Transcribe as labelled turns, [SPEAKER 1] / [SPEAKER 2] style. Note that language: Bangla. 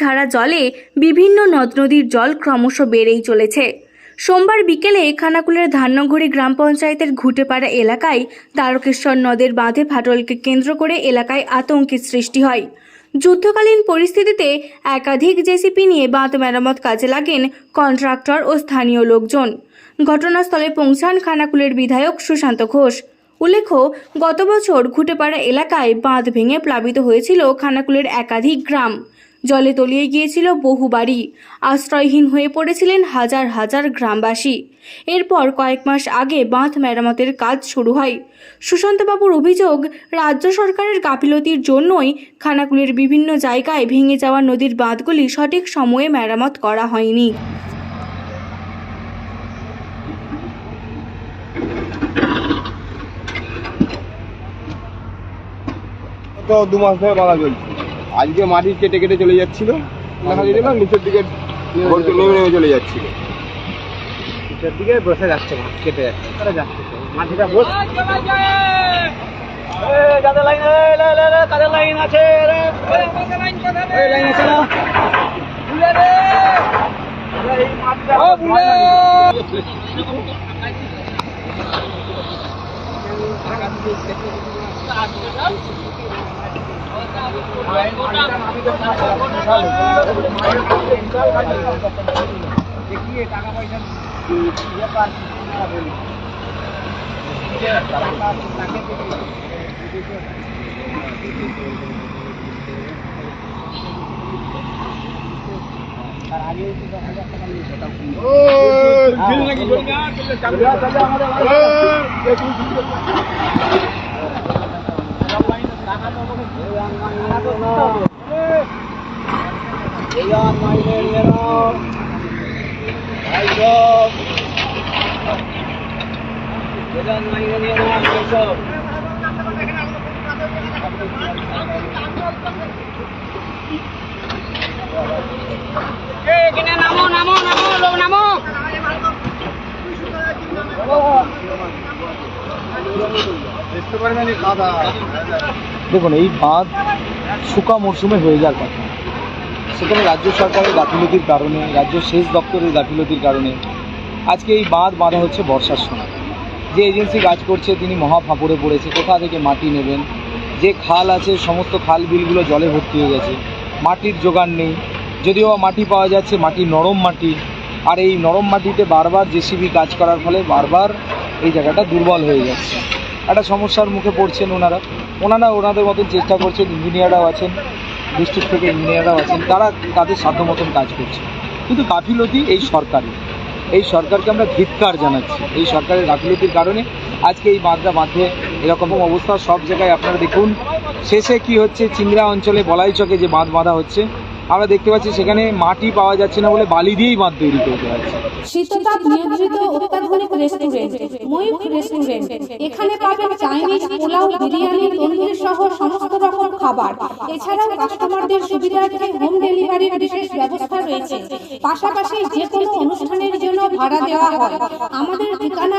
[SPEAKER 1] ছাড়া জলে বিভিন্ন নদ নদীর জল ক্রমশ বেড়েই চলেছে। সোমবার বিকেলে খানাকুলের ধান্যঘড়ি গ্রাম পঞ্চায়েতের ঘুটেপাড়া এলাকায় তারকেশ্বর নদের বাঁধে ফাটলকে কেন্দ্র করে এলাকায় আতঙ্কের সৃষ্টি হয়। যুদ্ধকালীন পরিস্থিতিতে একাধিক জেসিপি নিয়ে বাঁধ মেরামত কাজে লাগেন কন্ট্রাক্টর ও স্থানীয় লোকজন। ঘটনাস্থলে পৌঁছান খানাকুলের বিধায়ক সুশান্ত ঘোষ। উল্লেখ্য, গত বছর ঘুটেপাড়া এলাকায় বাঁধ ভেঙে প্লাবিত হয়েছিল খানাকুলের একাধিক গ্রাম। জলে তলিয়ে গিয়েছিল বহু বাড়ি। আশ্রয়হীন হয়ে পড়েছিলেন হাজার হাজার গ্রামবাসী। এরপর কয়েক মাস আগে বাঁধ মেরামতের কাজ শুরু হয়। সুশান্তবাবুর অভিযোগ, রাজ্য সরকারের গাফিলতির জন্যই খানাকুলের বিভিন্ন জায়গায় ভেঙে যাওয়া নদীর বাঁধগুলি সঠিক সময়ে মেরামত করা হয়নি।
[SPEAKER 2] তো দু মাস ধরে বাধা চলছে। আজকে মাটি কেটে কেটে চলে যাচ্ছিল। দেখা না নিচের দিকে গর্ত নেমে নেমে চলে যাচ্ছিল।
[SPEAKER 3] নিচের দিকে বসে যাচ্ছে মাছ কেটে যাচ্ছে। তারা যাচ্ছে। মাটিটা বস কাদের লাইন কাদের লাইন আছে রে লাইন আছে না? দেখিয়ে টাকা পয়সা ইয়ে পার না বলি টাকা তাকে দেবে। তার আগে যদি দশ হাজার টাকা নিয়ে যেতাম কিন্তু। এই আনমাইনের এরম। এইসব। এই আনমাইনের এরম, এইসব।
[SPEAKER 4] দেখুন এই বাঁধ শুকা মরশুমে হয়ে যাওয়ার কথা সেখানে রাজ্য সরকারের গাফিলতির কারণে, রাজ্য সেচ দপ্তরের গাফিলতির কারণে আজকে এই বাঁধ বাঁধা হচ্ছে বর্ষার সময়। যে এজেন্সি কাজ করছে তিনি মহা ফাঁপড়ে পড়েছে, কোথা থেকে মাটি নেবেন? যে খাল আছে, সমস্ত খাল বিলগুলো জলে ভর্তি হয়ে গেছে, মাটির জোগান নেই। যদিও মাটি পাওয়া যাচ্ছে, মাটি নরম মাটি। আর এই নরম মাটিতে বারবার জেসিবি কাজ করার ফলে বারবার এই জায়গাটা দুর্বল হয়ে যাচ্ছে। একটা সমস্যার মুখে পড়ছেন ওনারা। ওনারা ওনাদের মতন চেষ্টা করছেন, ইঞ্জিনিয়াররাও আছেন। ডিস্ট্রিক্ট থেকে ইঞ্জিনিয়াররাও আছেন, তারা তাদের সাধ্য মতন কাজ করছে। কিন্তু গাফিলতি এই সরকারের এই সরকারকে আমরা ধিক্কার জানাচ্ছি। এই সরকারের গাফিলতির কারণে আজকে এই বাঁধটা বাঁধে এরকম অবস্থা সব জায়গায় আপনারা দেখুন। শেষে কি হচ্ছে চিংড়া অঞ্চলে বলাই চকে যে বাঁধ বাঁধা হচ্ছে। আমরা দেখতে পাচ্ছি সেখানে মাটি পাওয়া যাচ্ছে না বলে বালি দিয়েই বাঁধ তৈরি করতে হচ্ছে।
[SPEAKER 5] শীততাপ নিয়ন্ত্রিত অত্যাধুনিক রেস্টুরেন্ট ময়ূখ রেস্টুরেন্ট এখানে পাবেন চাইনিজ পোলাও, বিরিয়ানি, তন্দুরি সহ সমস্ত রকম খাবার। এছাড়াও কাস্টমারদের সুবিধার্থে হোম ডেলিভারির বিশেষ ব্যবস্থা রয়েছে। পাশাপাশি যে কোনো অনুষ্ঠানের জন্য ভাড়া দেওয়া হয়। আমাদের ঠিকানা